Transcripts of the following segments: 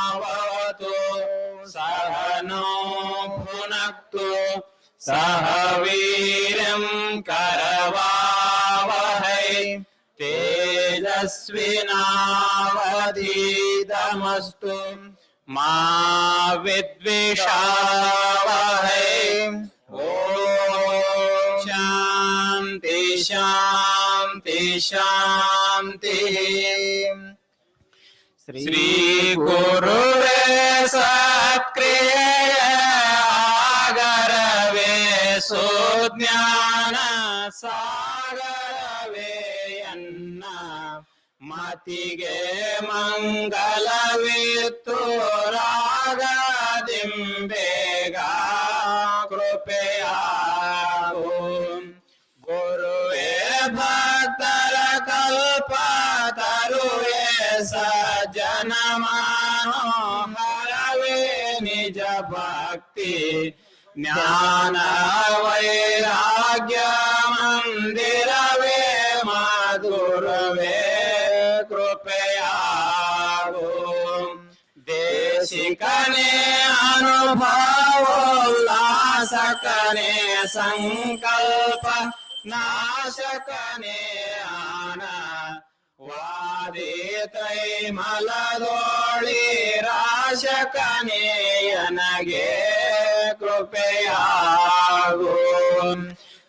भवतु सह नो भुनक्तु सह वीर्यम् करवावहै। तेजस्विनावधीतमस्तु मा विद्विषावहै। ॐ शान्ति शान्ति शान्तिः। श्रीगुरुवे सत्क्रियगरवे सत्क्रिय गरवे सुज्ञान सागरवेयन्न मातिगे मङ्गलवेगदिम्बेगा कृपया मानो मनोहरवे निज भक्ति ज्ञान वैराग्य मंदिर मन्दिरवे माधुरवे कृपया देशिकने अनुभवोल्लासकने सङ्कल्प नाशकने आना ವಾದಿತೈ ಮಲದೋಳಿ ರಾಶಕನೇ ನನಗೆ ಕೃಪೆಯಾಗು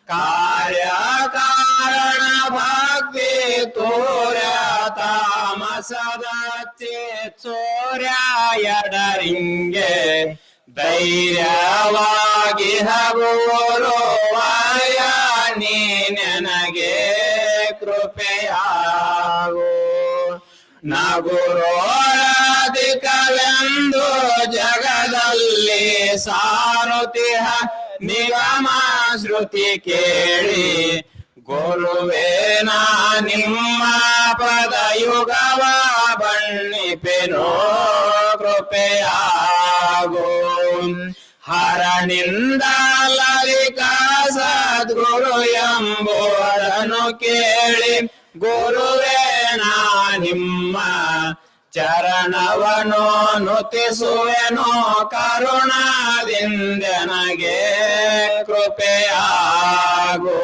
ಕಾರ್ಯ ಕಾರಣ ಭಕ್ತಿ ತೋರ್ಯ ತಾಮಸದಚ್ಚೆ ಚೋರ್ಯ ಎಡರಿಂಗೆ ಧೈರ್ಯವಾಗಿ ಹಗುರುವಾಯ ನೀ ನಗುರೋರಾಧಿಕವೆಂದು ಜಗದಲ್ಲಿ ಸಾರುತಿಹ ನಿಗಮ ಶ್ರುತಿ ಕೇಳಿ ಗುರುವೇನ ನಿಮ್ಮ ಪದಯುಗವ ಬಣ್ಣಿಪೆನೋ ಕೃಪೆಯಾಗೋ. ಹರನಿಂದ ಲಲಿಕ ಸದ್ಗುರು ಎಂಬುವರನು ಕೇಳಿ ಗುರುವೇನ ನಿಮ್ಮ ಚರಣವನು ನುತಿಸುವೆನೋ ಕರುಣಾದಿಂದನಗೆ ಕೃಪೆಯಾಗು.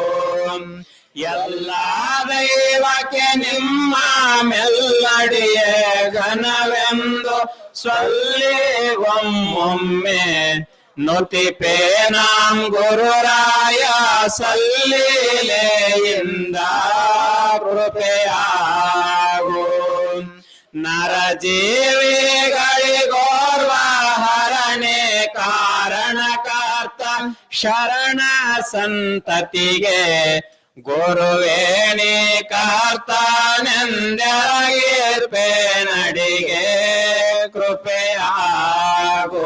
ಎಲ್ಲ ದೈವಕ್ಕೆ ನಿಮ್ಮ ಮೆಲ್ಲಡಿಯೇ ಘನವೆಂದು ಸೊಲ್ಲಿ ಒಮ್ಮೊಮ್ಮೆ ನುತಿಪೇ ನಾಂ ಗುರುರಾಯ ಸಲ್ಲಿಲೆಯಿಂದ ಕೃಪೆಯಾಗು ನರಜೀವಿಗಳಿಗೋರ್ವ ಹರಣೆ ಕಾರಣಕರ್ತ ಶರಣ ಸಂತತಿಗೆ ಗುರುವೇಣಿ ಕರ್ತಾನೆಂದರಗಿರ್ಪೆ ನಡಿಗೆ ಕೃಪೆಯಾಗೋ.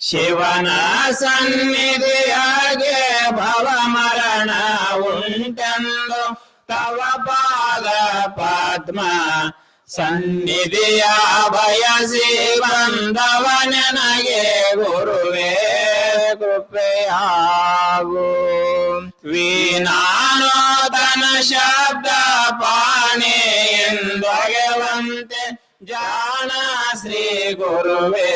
ಶಿವನ ಸನ್ನಿಧಿಯಾಗೆ ಭವ ಮರಣ ಉಂಟೆಂದು ತವ ಪಾದ ಪದ್ಮ ಸನ್ನಿಧಿಯ ಬಯಸಿ ಬಂದವ ನನಗೆ ಗುರುವೇ ಕೃಪೆಯಾಗು ವೀನಾನೋದನ ಶಬ್ದ ಪಾಣಿ ಎಂದೊಗೆವಂತೆ ಜಾಣ ಶ್ರೀ ಗುರುವೇ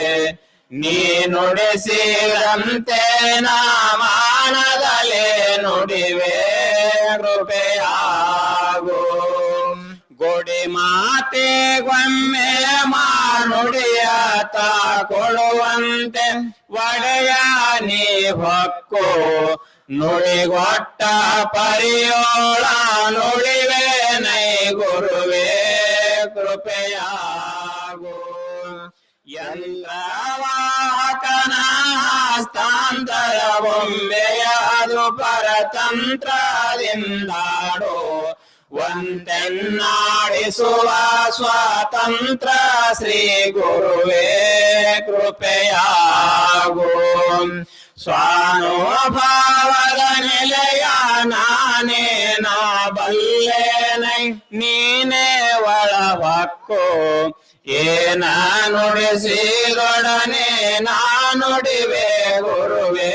ನೀ ನುಡಿಸಿದಂತೆ ನಾಮಾನದಲೇ ನುಡಿವೆ ಕೃಪೆಯಾಗು ಗೊಡಿ ಮಾತೆ ಗೊಮ್ಮೆ ಮಾನುಡಿಯ ಕೊಡುವಂತೆ ಒಡೆಯ ನೀ ಹೊಕ್ಕು ನುಡಿಗೊಟ್ಟ ಪರಿಯೋಳ ನುಡಿವೆ ನೈ ಗುರುವೇ ಕೃಪೆಯಾಗು ಯಂತ್ರವಾಹಕನ ಹಸ್ತಾಂತರ ಬೊಂಬೆಯದು ಪರತಂತ್ರದಿಂದಾಡೋ ಒಂದೆನ್ನಾಡಿಸುವ ಸ್ವಾತಂತ್ರ ಶ್ರೀ ಗುರುವೇ ಕೃಪೆಯಾಗು ಸ್ವಾನುಭಾವದ ನಿಲಯ ನಾನೇನ ಬಲ್ಲೇನೈ ನೀನೇ ಒಳವಕ್ಕು ಏನ ನುಡಿಸಿದೊಡನೆ ನಾನುಡಿವೆ ಗುರುವೇ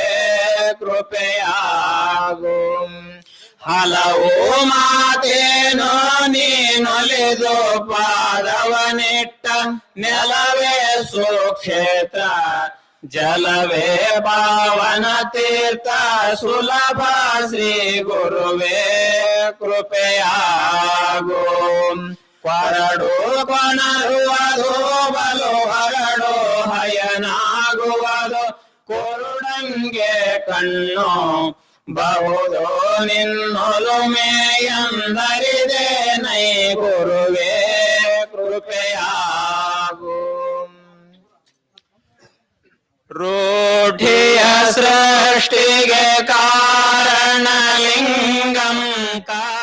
ಕೃಪೆಯಾಗು ಹಲವು ಮಾತೇನೋ ನೀನೊಲಿದು ಪಾದವನಿಟ್ಟ ನೆಲವೇ ಸುಕ್ಷೇತ್ರ, ಜಲವೇ ಪಾವನ ತೀರ್ಥ, ಸುಲಭ ಶ್ರೀ ಗುರುವೇ ಕೃಪೆಯಾಗೋ. ಕೊರಡು ಕೊಣರುವುದು ಬಲು ಹರಡು ಹಯನಾಗುವುದು, ಕುರುಡಂಗೆ ಕಣ್ಣು ಬಹುದು ನಿನ್ನೊಲುಮೆಯಂದರಿದೆ ನೈ ಗುರುವೇ ಕೃಪೆಯಾಗು ರೂಢಿಯ ಸೃಷ್ಟಿಗೆ ಕಾರಣಲಿಂಗಂ ಕಾಡುವ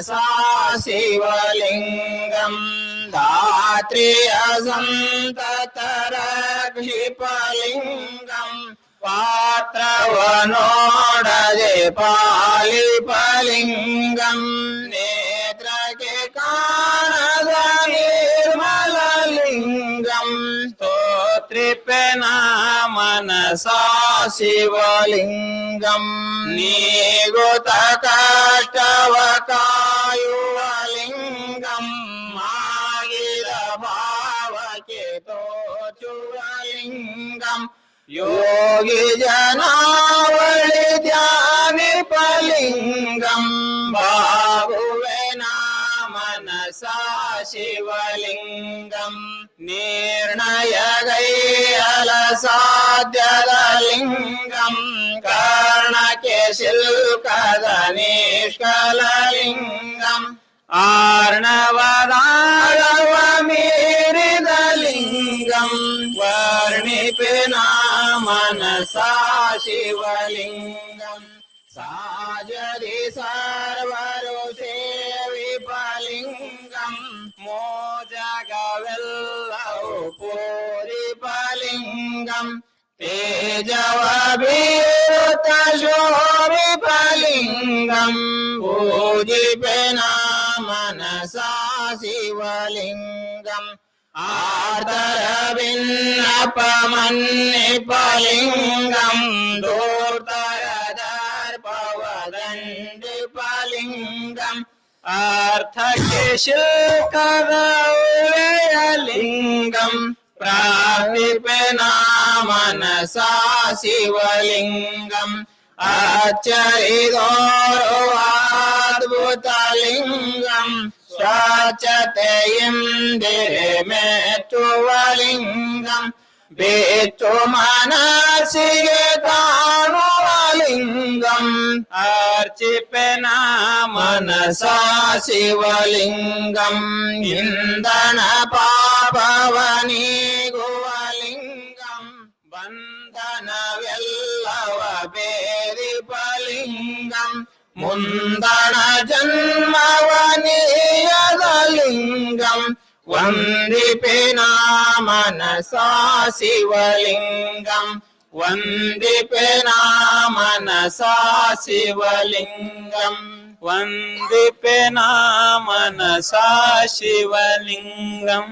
मनसा शिवलिङ्गम् धात्रे असन्ततरक्षिपलिङ्गम् पात्रवनोडजे पालिपलिङ्गम् నా మనసా శివలింగం నీగుత కష్టవకాయువలింగం మాగిర భావకితో చువలింగం యోగి జనావళి ధ్యాని పలింగం బాహువేన మనసా శివలింగం నిర్ణయగై సాధ్యలింగం కర్ణకేశిల్కదనిష్కలలింగం ఆర్ణవదారవమీరిదలింగం వర్ణిపినా మనసా శివలింగం సాజరి సర్వరుషే విపలింగం మోజగవెల్లవు పూ लिङ्गम् तेजवभिरुतशोरिपलिङ्गम् भूजिपेना मनसा शिवलिङ्गम् आदरभिन्नपमन्निपलिङ्गम् दूर्तरदर्पवदण्डिपलिङ्गम् अर्थशिशिल्करौलयलिङ्गम् प्रापिपना मनसा शिवलिङ्गम् अच्चरिदोरुवाद्भुतलिङ्गम् स्वचते इन्दिरे मेतुवलिङ्गम् वेतु मनसि ताणुवलिङ्गम् अर्चिपेना मनसा शिवलिङ्गम् इन्दन पापवनी गो ಮುಂದಣ ಜನ್ಮವನೀಯದ ಲಿಂಗಂ ವಂದಿಪೆ ಮನಸಾ ಶಿವಲಿಂಗಂ ವಂದಿಪೆ ಮನಸಾ ಶಿವಲಿಂಗಂ ವಂದಿಪೆ ಮನಸಾ ಶಿವಲಿಂಗಂ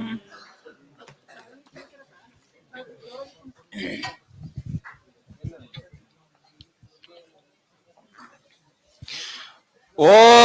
ஓ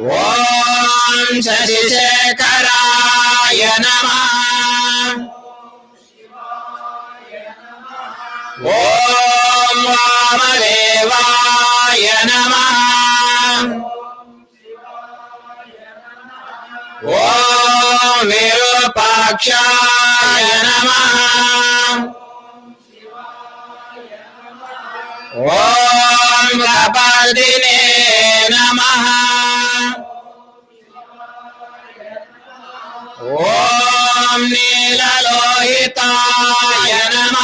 ఓం శశిశేఖరాయ నమ. ఓం వామదేవాయ నమ. ఓం విరూపాక్షాయ నమ. ఓం ప్రపదినే నమ. ఓం నీలలోహితాయ నమ.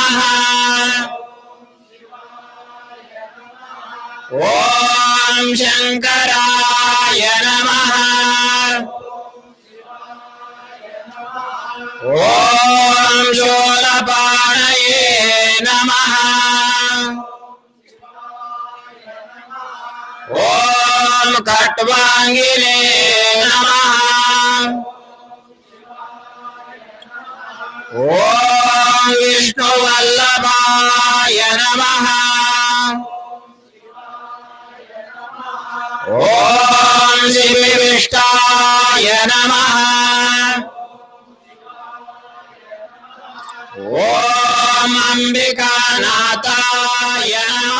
ఓం శంకరాయ నమ. ఓం శూలపాణయే నమ. ఓం ఖట్వాంగినే నమ. ఓం విష్ణువల్లభాయ నమ. ఓం శివిష్టాయ నమ. ఓం అంబికానాథాయ నమ.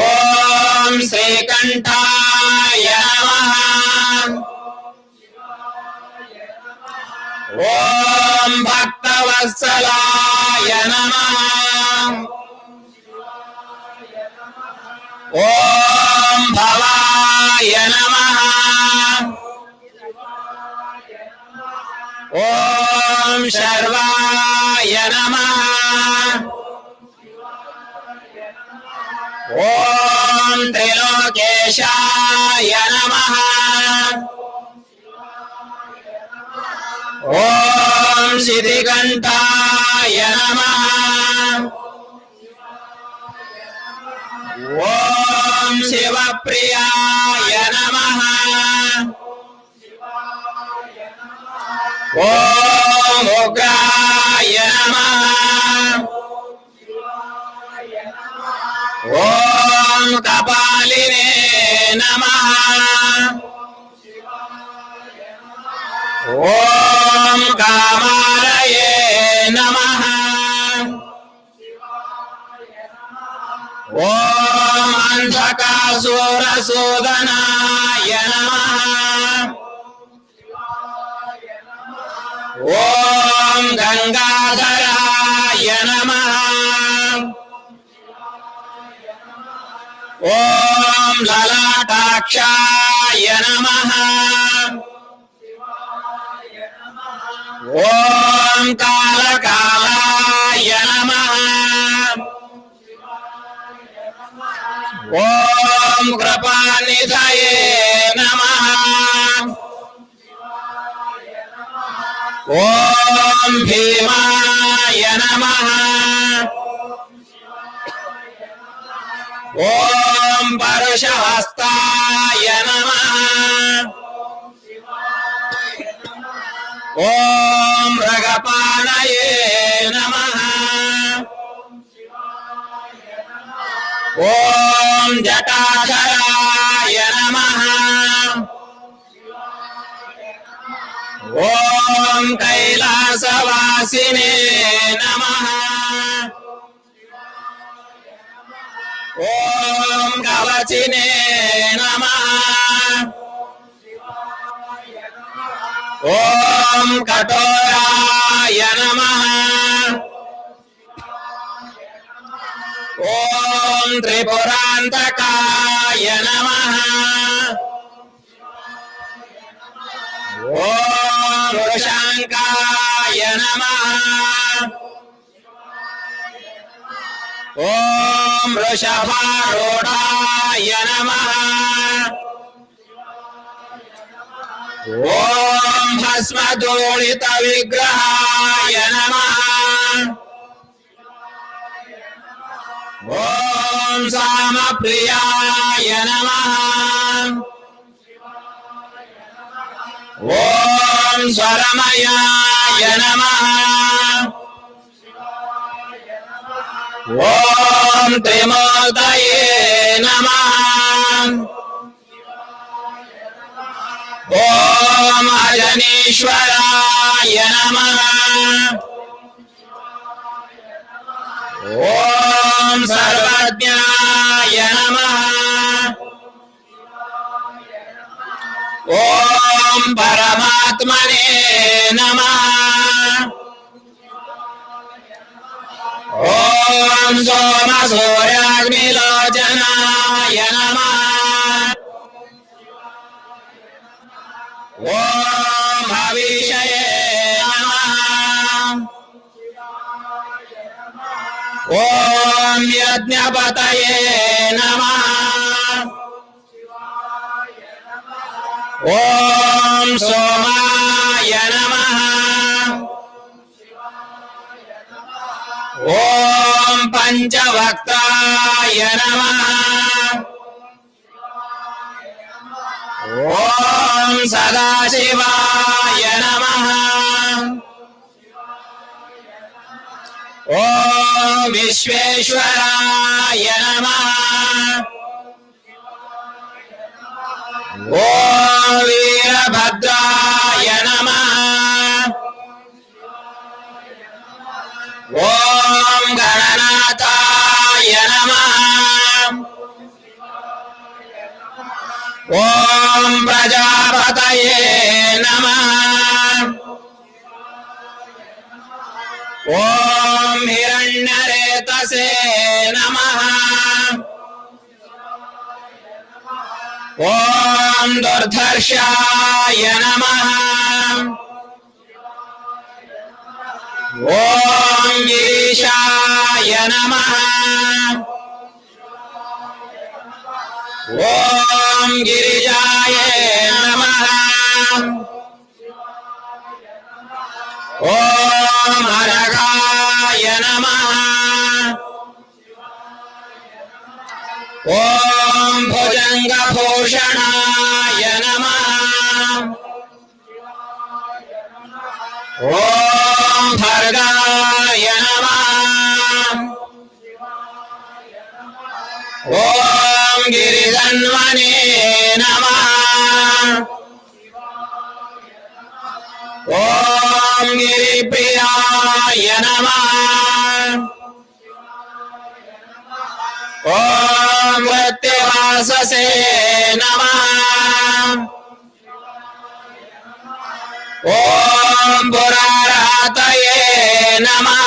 ఓం శ్రీకంఠాయ నమ. ఓం భక్తవత్సలాయ నమ. ఓం భవాయ నమ. ఓం శర్వాయ నమ. ఓం త్రిలోకేశాయ నమ. ఓం శితికంఠాయ నమ. ఓం శివప్రియాయ నమ. ఓం ఉగ్రాయ నమ. ఓం కపాలినే నమ. ఓం కామాలయే నమ. ఓం అంధకాసురసూదనాయ నమ. ఓం గంగాధరాయ నమ. ఓం లలాటాక్షాయ నమ. ఓం కాళకాలాయ నమ. ఓం కృపానిధయే నమ. ఓం భీమాయ నమ. ఓం పరుషహస్తాయ నమ. ఓం రగపాణయే నమ. ఓం జటాధరాయ నమ. ఓం కైలాసవాసినే నమ. ఓం కవచినే నమ. ఓం ఓం కఠోరాయ నమ ఓం త్రిపురాంతకాయ నమ ఓం వృషాంకాయ నమ ఓం వృషభారూఢాయ నమ ఓం భస్మదోళిత విగ్రహాయ నమ. ఓం సామ ప్రియాయ నమ. ఓం స్వరమయాయ నమ. ఓం త్రిమోదయే నమ. ఓం అజనీశ్వరాయ నమ. ఓం సర్వజ్ఞాయ నమ. ఓం పరమాత్మనే నమ. ఓం సోమ సూర్యాగ్నిలోచనాయ నమ. ఓం హవిషయే ఓం యజ్ఞపతయే నమ. ఓం సోమాయ నమ. ఓం పంచవక్తాయ నమ. ఓం సదాశివాయ నమ. ఓం విశ్వేశ్వరాయ నమ. ఓం వీరభద్రాయ నమ. ఓం గణనాథాయ ఓం ప్రజాపతయే నమ. ఓం హిరణ్యరేతసే నమ. ఓం దుర్ధర్షాయ నమ. ఓం గిరీశాయ నమ. ఓం గిరిజాయ నమ. ఓం అరగాయ నమ. ఓం భుజంగ భూషణాయ నమ. ఓం భర్గ गिरिधन्वने नमः। ॐ गिरिप्रियाय नमः। ॐ मृत्युवाससे नमः। ॐ पुरारातये नमः।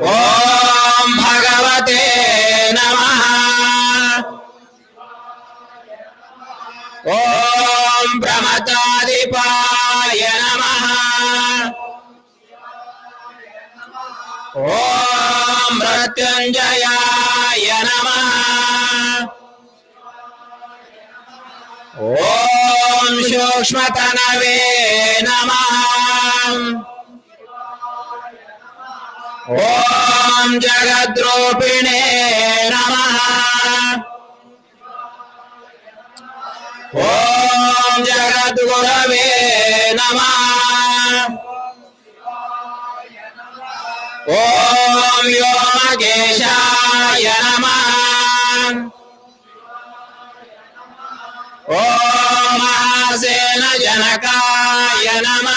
ॐ भगवते ఓం ప్రమతాధిపాయ నమ. ఓం మృత్యుంజయాయ నమ. ఓం సూక్ష్మతనవే నమ. ఓం జగద్రూపిణే నమ. ఓం జగద్గురవే నమ. ఓం యోగేశాయ నమ. ఓం మహాసేన జనకాయ నమ.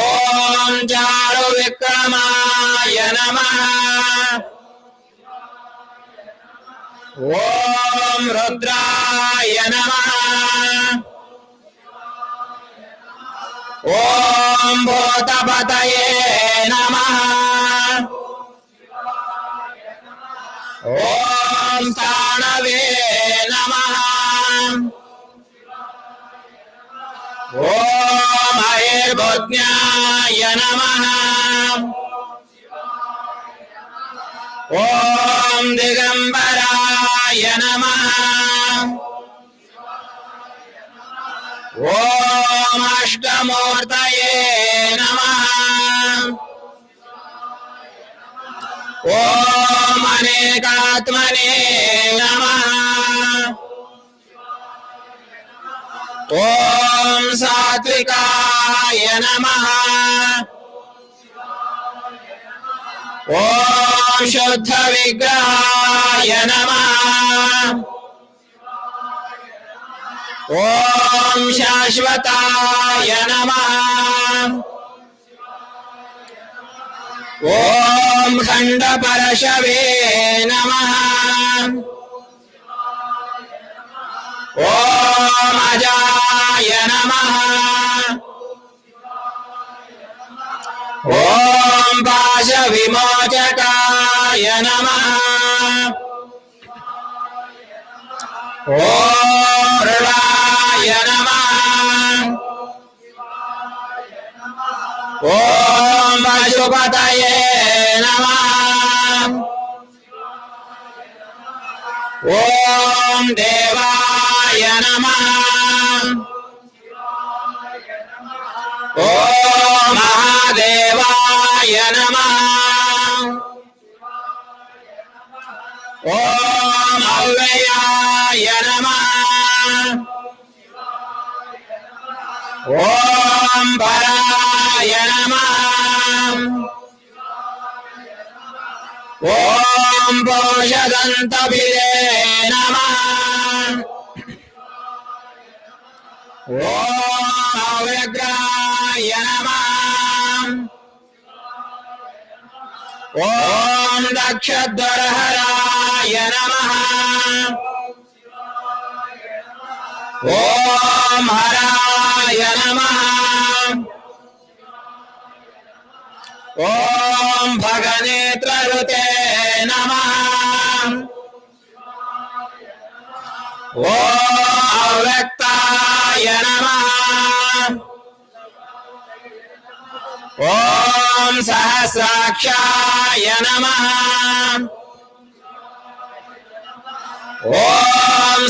ఓం చారు విక్రమాయ నమ. ఓం రుద్రాయ నమ. ఓం భూతపతయే నమ. ఓం తాణవే నమ. ఓం ఐర్భుజ్ఞాయ నమ. ఓం దిగంబరాయ నమ. ఓం అష్టమూర్తయే నమ. ఓం అనేకాత్మనే నమ. ఓం సాత్వికాయ నమ. ఓం శుద్ధ విగ్రహాయ నమ. ఓం శాశ్వతాయ నమ. ఓం ఖండ పరశవే నమ. ఓం అజాయ నమ. ఓం పాశ విమోచకాయ నమ. ఓరుళాయ నమ. ఓం పశుపతయే నమ. ఓం దేవాయ నమ. ఓం దేవాయ నమ ఓం అవ్యయాయ నమ ఓం పరాయ నమ ఓం పోషదంతభిరే నమ ఓం అవ్యగ్రాయ నమ ఓం దక్షద్వరహరాయ నమ ఓం హరాయ నమ. ఓం భగనేత్రరుతే నమ. ఓం అవ్యక్తాయ నమ. ఓం సహస్రాక్షాయ నమ. ఓం